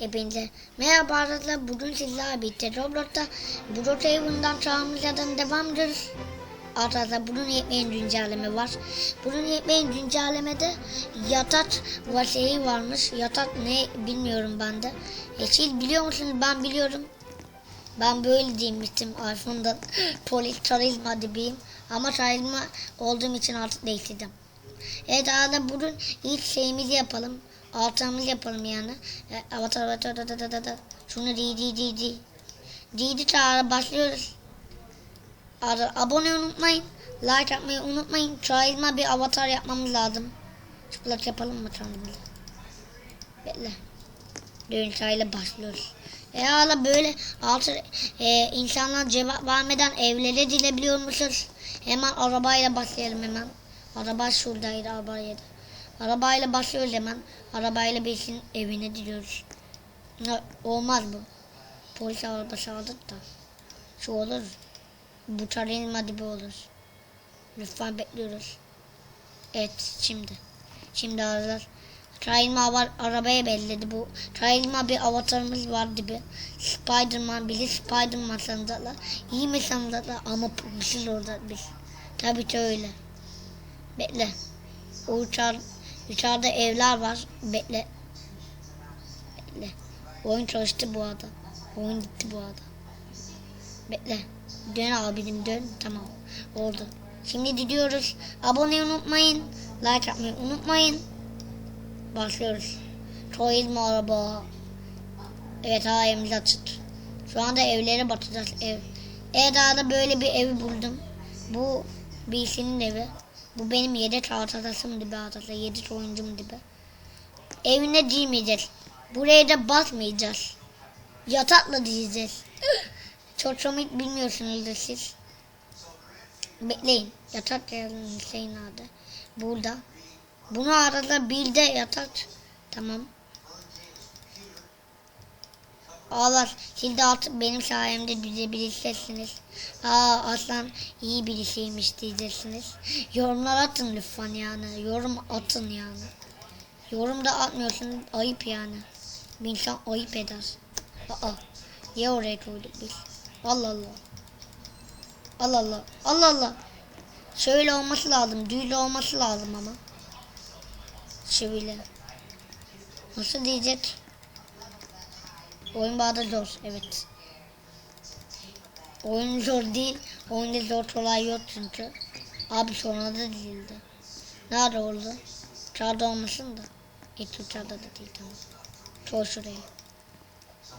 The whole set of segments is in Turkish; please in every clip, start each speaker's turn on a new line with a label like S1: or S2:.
S1: Hepinize merhaba arkadaşlar. Bugün sizlerle birlikte Roblox'ta Blood Haven'dan çağımızdan devam ediyoruz. Arkadaşlar bunun yepyeni güncelleme var. Bunun yepyeni güncellemede yatak var şeyi varmış. Yatak ne bilmiyorum ben de. E, siz biliyor musunuz? Ben biliyorum. Ben böyle demiştim iPhone'da polis charizma gibiyim. Ama charizma olduğum için artık değiştirdim. Evet arada bugün ilk şeyimizi yapalım. Altımızı yapalım yani. E, avatar avatar avatar avatar avatar. Şunu di di di di. Di di çağrı başlıyoruz. Arada abone unutmayın. Like atmayı unutmayın. Charizma bir avatar yapmamız lazım. Çıplak yapalım mı kendimizi? Bekle. Düğün çayla başlıyoruz. E hala böyle altı e, insanlar cevap vermeden evlere dilebiliyor musunuz? Hemen arabayla başlayalım hemen. Araba şuradaydı arabaydı. Arabayla başlıyoruz hemen. Arabayla birisinin evine gidiyoruz. Ne, olmaz bu. Polis arabası aldık da. Şu olur. Bu çarelma gibi olur. Lütfen bekliyoruz. Evet şimdi. Şimdi aralar. Trailma var arabaya belledi bu. Trailma bir avatarımız var gibi. Spiderman bile Spiderman sanacaklar. İyi mi sanacaklar ama biz orada biz. Tabii ki öyle. Bekle. Uçar, uçarda evler var. Bekle. Bekle. Oyun çalıştı bu arada. Oyun gitti bu arada. Bekle. Dön abicim dön. Tamam. Oldu. Şimdi gidiyoruz. Abone unutmayın. Like atmayı unutmayın. Başlıyoruz. Toyizm araba. Evet ha evimiz açık. Şu anda evlere batacağız ev. Evet da böyle bir evi buldum. Bu birisinin evi. Bu benim yedek arkadaşım gibi arkadaşlar. Yedek oyuncum gibi. Evine girmeyeceğiz. Buraya da basmayacağız. Yatakla diyeceğiz. Çok komik bilmiyorsunuzdur siz. Bekleyin. Yatak yazın Hüseyin adı. Burada. Bunu arada bir de yatak. Tamam. Ağlar. Siz de artık benim sayemde düzebilirsiniz. Aa aslan iyi birisiymiş diyeceksiniz. Yorumlar atın lütfen yani. Yorum atın yani. Yorum da atmıyorsunuz. Ayıp yani. Bir insan ayıp eder. Aa. Niye oraya koyduk biz? Allah Allah. Allah Allah. Allah Allah. Şöyle olması lazım. Düğülü olması lazım ama. Şöyle. Nasıl diyecek? Oyun bağda zor. Evet. Oyun zor değil. Oyunda zor kolay yok çünkü. Abi sonra da değildi. Nerede oldu? Çağda olmasın da. Hiç uçağda da değil tamam. Çoğu şuraya.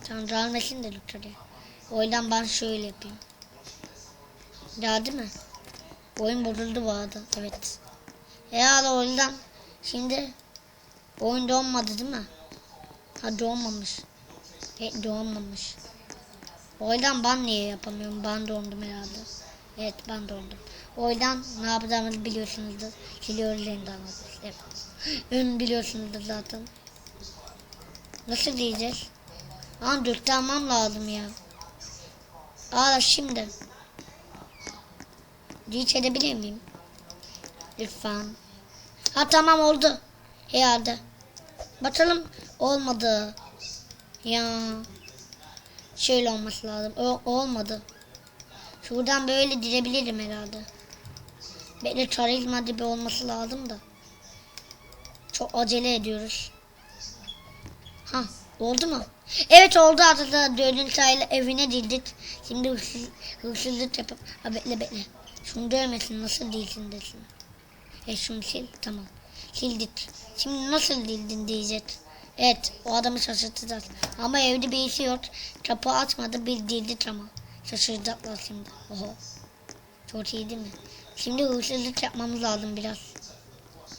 S1: Tamam gelmesin de yukarıya. O yüzden ben şöyle yapayım. Geldi mi? Oyun bozuldu bu arada. Evet. E hala o yüzden şimdi oyun donmadı değil mi? Ha donmamış. Evet donmamış. O yüzden ben niye yapamıyorum? Ben dondum herhalde. Evet ben dondum. O yüzden ne yapacağımızı biliyorsunuzdur. Siliyoruz yeniden Evet. Ön biliyorsunuzdur zaten. Nasıl diyeceğiz? Ama dürtlemem lazım ya. Aa şimdi. Hiç edebilir miyim? Lütfen. Ha tamam oldu. Herhalde. Bakalım olmadı. Ya. Şöyle olması lazım. O, olmadı. Şuradan böyle girebilirim herhalde. Bekle charizma gibi olması lazım da. Çok acele ediyoruz. Ha oldu mu? Evet oldu arkadaşlar. Dördüncü sayıyla evine girdik. Şimdi hırsız, hırsızlık yapıp. Ha bekle bekle. Şunu dövmesin nasıl değilsin desin. E şunu sil tamam. Sildik. Şimdi nasıl dildin diyecek. Evet o adamı şaşırtacağız. Ama evde birisi yok. Kapı açmadı bir dildik ama. Şaşıracaklar şimdi. Oho. Çok iyi değil mi? Şimdi hırsızlık yapmamız lazım biraz.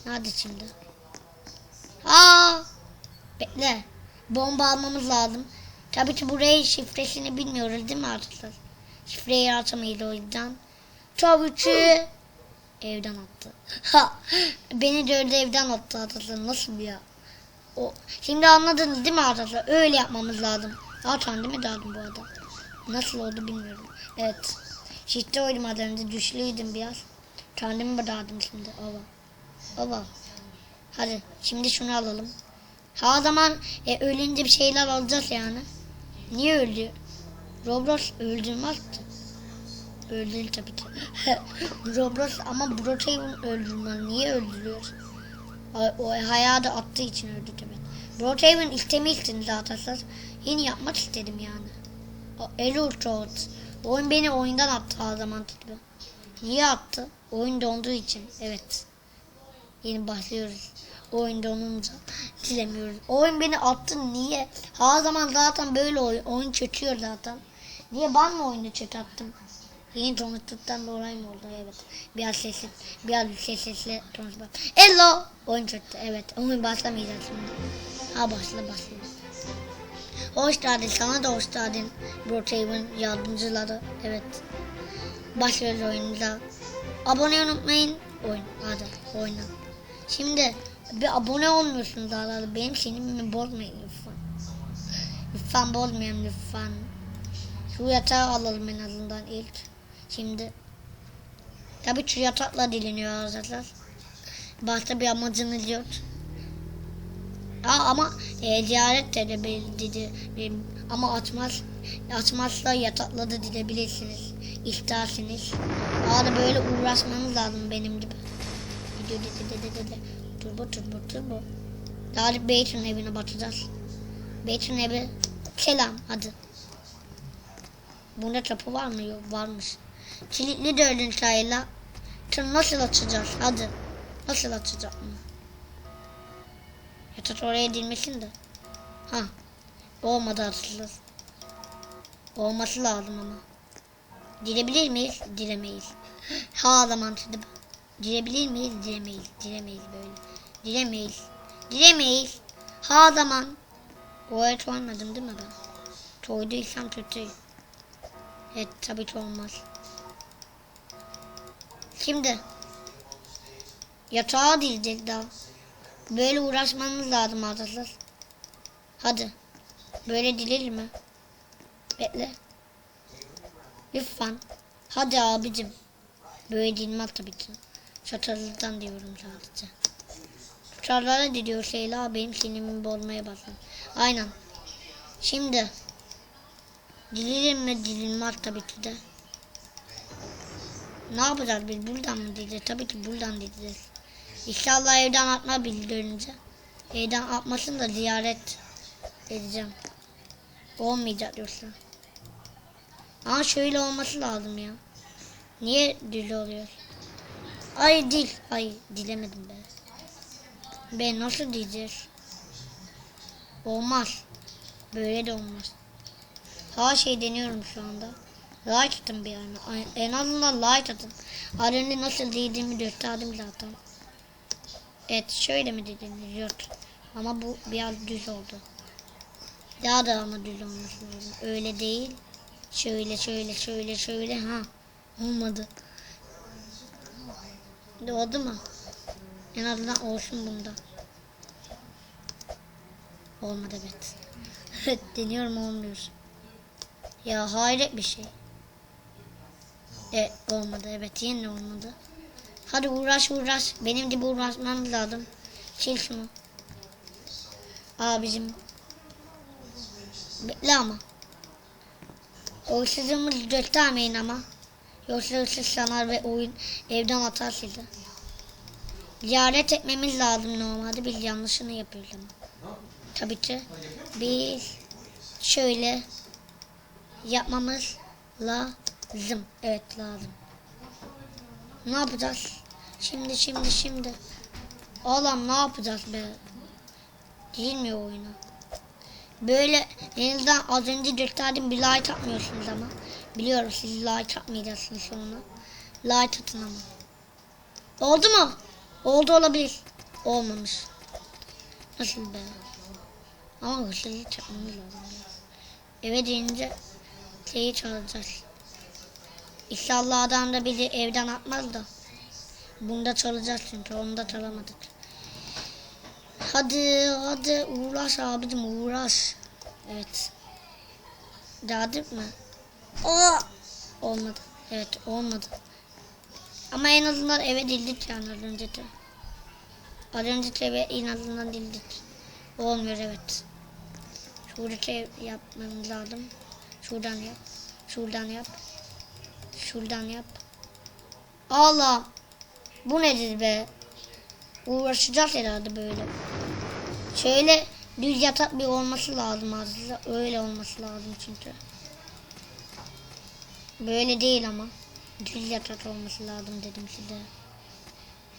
S1: Nerede şimdi? Aa! Bekle. Bomba almamız lazım. Tabii ki buraya şifresini bilmiyoruz değil mi arkadaşlar? Şifreyi açamayız o yüzden. Tabii ki evden attı. Ha, beni gördü evden attı arkadaşlar. Nasıl ya? O, şimdi anladınız değil mi arkadaşlar? Öyle yapmamız lazım. Aa kendime daldım bu arada. Nasıl oldu bilmiyorum. Evet. Şitte oydum az önce. Güçlüydüm biraz. Kendimi daldım şimdi. Ova. Ova. Hadi şimdi şunu alalım. Ha zaman e, ölünce bir şeyler alacağız yani. Niye öldü? Roblox öldürmez ki. Öldürür tabii ki. Roblox ama Brotaven öldürmez. Niye öldürüyor? O, o hayatı attığı için öldü tabii. Brotaven istemiştin zaten. Yine yapmak istedim yani. O Elurtot. Oyun beni oyundan attı her zaman tabii. Niye attı? Oyun donduğu için. Evet. Yeni başlıyoruz. Oyun donunca silemiyoruz. Oyun beni attı niye? Her zaman zaten böyle oyun. Oyun çöküyor zaten. Niye ben mi oyunu çöt attım? Yeni tanıştıktan dolayı mı oldu? Evet. Biraz sesli, biraz yüksek sesle konuşmak. Hello! Oyun çöktü. Evet. Oyun başlamayacak şimdi. Ha başla başla. Hoş geldin. Sana da hoş geldin. Brookhaven yardımcıları. Evet. Başlıyoruz oyunumuza. Abone unutmayın. Oyun. Hadi oyna. Şimdi bir abone olmuyorsunuz hala. Benim sinirimi bozmayın lütfen. Lütfen bozmayın lütfen. Şu yatağı alalım en azından ilk. Şimdi. Tabii şu yatakla dileniyor arkadaşlar. Başka bir amacınız yok. Aa, ama e, ziyaret de edebil- dedi. Ama açmaz açmazsa yatakla da dilebilirsiniz. İsterseniz. Arada böyle uğraşmanız lazım benim gibi. Gidiyor dedi dedi dedi. Turbo turbo turbo. Daha Beyt'in evine bakacağız. Beyt'in evi. Selam hadi. Bunda kapı var mı? Yok varmış. Kilitli dördüncü sayıyla. Tüm nasıl açacağız? Hadi. Nasıl açacak mı? Yatak oraya dilmesin de. Ha. Olmadı atılır. Olması lazım ama. Dilebilir miyiz? Dilemeyiz. Ha zaman dedim. Dilebilir miyiz? Dilemeyiz. Dilemeyiz böyle. Dilemeyiz. Dilemeyiz. Ha zaman. O et olmadım değil mi ben? Toyduysam kötü. Evet tabii ki olmaz. Şimdi. Yatağa dilecek daha. Böyle uğraşmanız lazım arkadaşlar. Hadi. Böyle dilir mi? Bekle. Lütfen. Hadi abicim. Böyle dilmez tabii ki. Çatallıktan diyorum sadece. Çarlara diliyor şeyler benim sinirimi bozmaya başladı. Aynen. Şimdi. Dililir mi dilinmez tabii ki de. Ne yapacağız biz buradan mı diyeceğiz? Tabii ki buradan diyeceğiz. İnşallah evden atma bildirince. Evden atmasın da ziyaret edeceğim. Olmayacak yoksa. Ama şöyle olması lazım ya. Niye dil oluyor? Ay dil. Ay dilemedim be. Be nasıl diyeceğiz? Olmaz. Böyle de olmaz. Her şey deniyorum şu anda. Like atın bir. Ay- En azından like atın. Önce nasıl dediğimi gösterdim zaten. Evet şöyle mi dediniz? Yok. Ama bu biraz düz oldu. Daha da ama düz olması lazım. Öyle değil. Şöyle şöyle şöyle şöyle. Ha. Olmadı. Oldu mu? En azından olsun bunda. Olmadı evet. Evet deniyorum olmuyor. Ya hayret bir şey. Evet olmadı evet yine olmadı. Hadi uğraş uğraş. Benim gibi uğraşmam lazım. Sil şunu. Abicim. Bekle ama. Hırsızımız göstermeyin ama. Yoksa hırsız sanar ve oyun evden atar sizi. Ziyaret etmemiz lazım normalde. Biz yanlışını yapıyoruz ama. Tabii ki. Biz şöyle yapmamız lazım. Evet lazım. Ne yapacağız? Şimdi şimdi şimdi. Oğlum ne yapacağız be? Girmiyor oyuna. Böyle elinizden az önce gösterdiğim bir like atmıyorsunuz ama. Biliyorum siz like atmayacaksınız sonra. Like atın ama. Oldu mu? Oldu olabilir. Olmamış. Nasıl be? Ama hırsızı çakmamız lazım. Eve gelince şeyi çalacağız. İnşallah adam da bizi evden atmaz da. Bunda çalacağız çünkü onu da çalamadık. Hadi hadi uğraş abicim uğraş. Evet. Geldik mi? Aa! Olmadı. Evet olmadı. Ama en azından eve dildik yani az önce de. Az önce eve en azından dildik. Olmuyor evet. Şurada şey yapmamız lazım. Şuradan yap. Şuradan yap. Şuradan yap. Allah. Bu nedir be? Uğraşacağız herhalde böyle. Şöyle düz yatak bir olması lazım aslında. Öyle olması lazım çünkü. Böyle değil ama. Düz yatak olması lazım dedim size.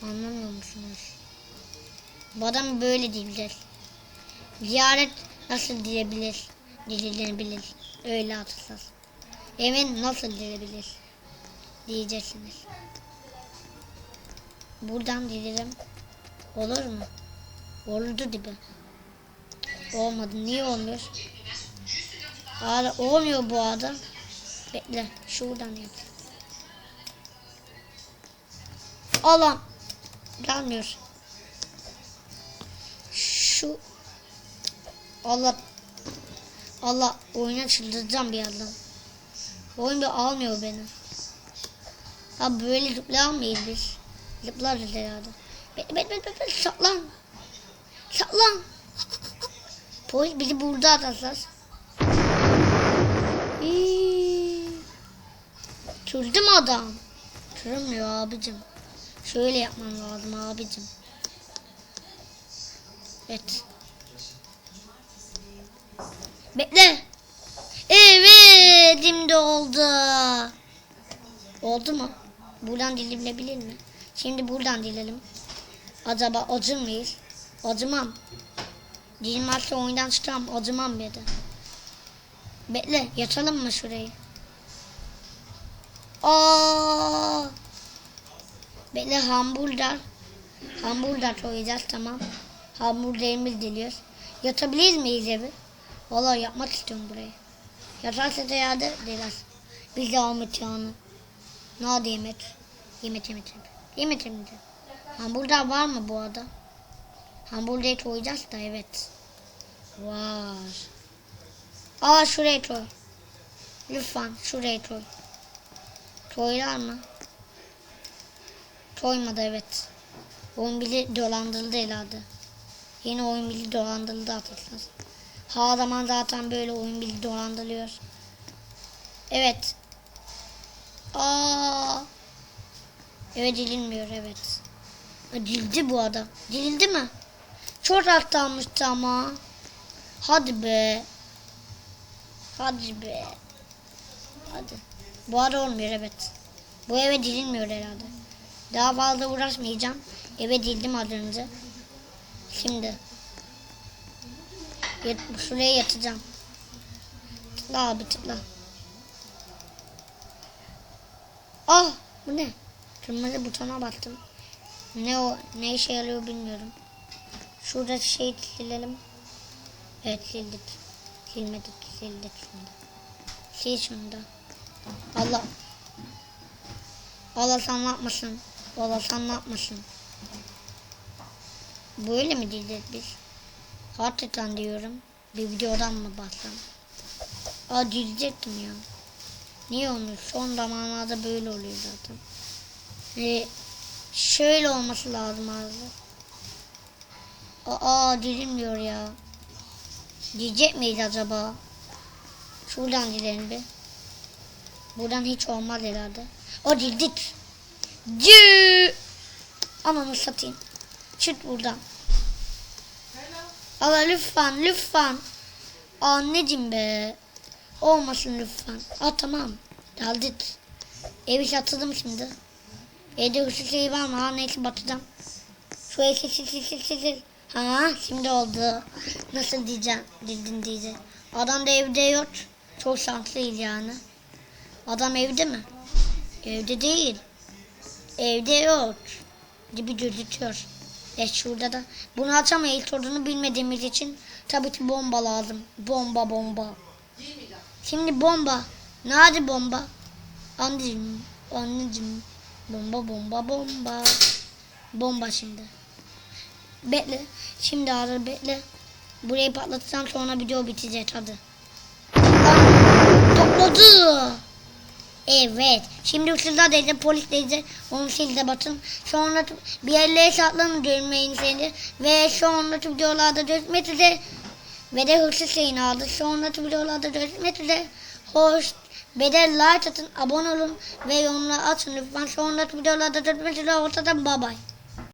S1: Anlamıyor musunuz? Bu adam böyle diyecek. Ziyaret nasıl dilebilir? Dililenebilir. Öyle atılsız. Evin nasıl dilebilir? Diyeceksiniz. Buradan dilerim. Olur mu? Oldu gibi. Olmadı. Niye olmuyor? Hala olmuyor bu adam. Bekle. Şuradan yap. Alan. Gelmiyor. Şu. Allah. Allah oyuna çıldıracağım bir yandan. Oyun bir almıyor beni. Ha böyle zıplayamayız biz. Zıplarız herhalde. Bekle bekle bekle bekle saklan. Saklan. Polis bizi atarlar. İyi. Çözdü mü adam? Çözmüyor abicim. Şöyle yapmam lazım abicim. Evet. Bekle. Evet, şimdi oldu. Oldu mu? Buradan dilebilir mi? Şimdi buradan dilelim. Acaba acır mıyız? Acımam. Dilmezse oyundan çıkam. Acımam dedi. Bekle, yatalım mı şurayı? Aa! Bekle hamburger. Hamburger koyacağız tamam. Hamburgerimiz diliyoruz. Yatabilir miyiz evi? Vallahi yapmak istiyorum burayı. Yatarsa da yerde biraz. Biz de Ahmet yani. Ne yemek? Yemek yemek yemek. Yemek yemek. Hamburger var mı bu arada? Hamburger koyacağız da evet. Var. Aa şuraya koy. Lütfen şuraya koy. Koylar mı? Koymadı evet. Oyun bili dolandırıldı herhalde. Yeni oyun bili dolandırıldı hatırlarsanız. Ha zaman zaten böyle oyun bili dolandırılıyor. Evet. Aa. Evet dilinmiyor evet. Dildi bu adam. Dildi mi? Çok atlanmıştı ama. Hadi be. Hadi be. Hadi. Bu arada olmuyor evet. Bu eve dilinmiyor herhalde. Daha fazla uğraşmayacağım. Eve dildim önce. Şimdi. Yat, şuraya yatacağım. Tıkla abi tıkla. Ah bu ne? Kırmızı butona bastım. Ne o ne işe yarıyor bilmiyorum. Şurada şey silelim. Evet sildik. Silmedik sildik şimdi. Sil şunu. Allah. Allah sen ne yapmasın? Allah sen ne yapmasın? Böyle mi diyeceğiz biz? Hakikaten diyorum. Bir videodan mı baksam? Aa diyecektim ya. Niye olmuş? Son zamanlarda böyle oluyor zaten. Ee, şöyle olması lazım abi. Aa dilimmiyor ya. Diyecek miyiz acaba? Şuradan dilelim bir. Buradan hiç olmaz herhalde. O dildik. Cü. Ananı satayım. Çık buradan. Allah lütfen lütfen. Anneciğim be. Olmasın lütfen. Aa tamam. Geldik. Evi satıldım şimdi. Evde hırsız şey var mı? Ha neyse batacağım. Şu evi sil sil sil sil. Ha şimdi oldu. Nasıl diyeceğim? Dildin diyeceğim. Adam da evde yok. Çok şanslıyız yani. Adam evde mi? Evde değil. Evde yok. Gibi gözüküyor. E şurada da. Bunu açamayız sorunu bilmediğimiz için tabii ki bomba lazım. Bomba bomba. Şimdi bomba. Nerede bomba? Anneciğim. Anneciğim. Bomba bomba bomba. Bomba şimdi. Bekle. Şimdi ağır bekle. Burayı patlatırsam sonra video bitecek hadi. Topladı. Evet. Şimdi hırsızlar dedi, polis dedi. Onu siz de batın. Sonra bir yerlere saklanın görmeyin seni. Ve sonra videolarda görüşmek üzere. Ve de hırsız şeyini aldı. Sonra videolarda görüşmek üzere. Hoş. Bedel like atın, abone olun ve yorumlar atın lütfen. Sonra videolarda görüşmek üzere. Ortada bye bye.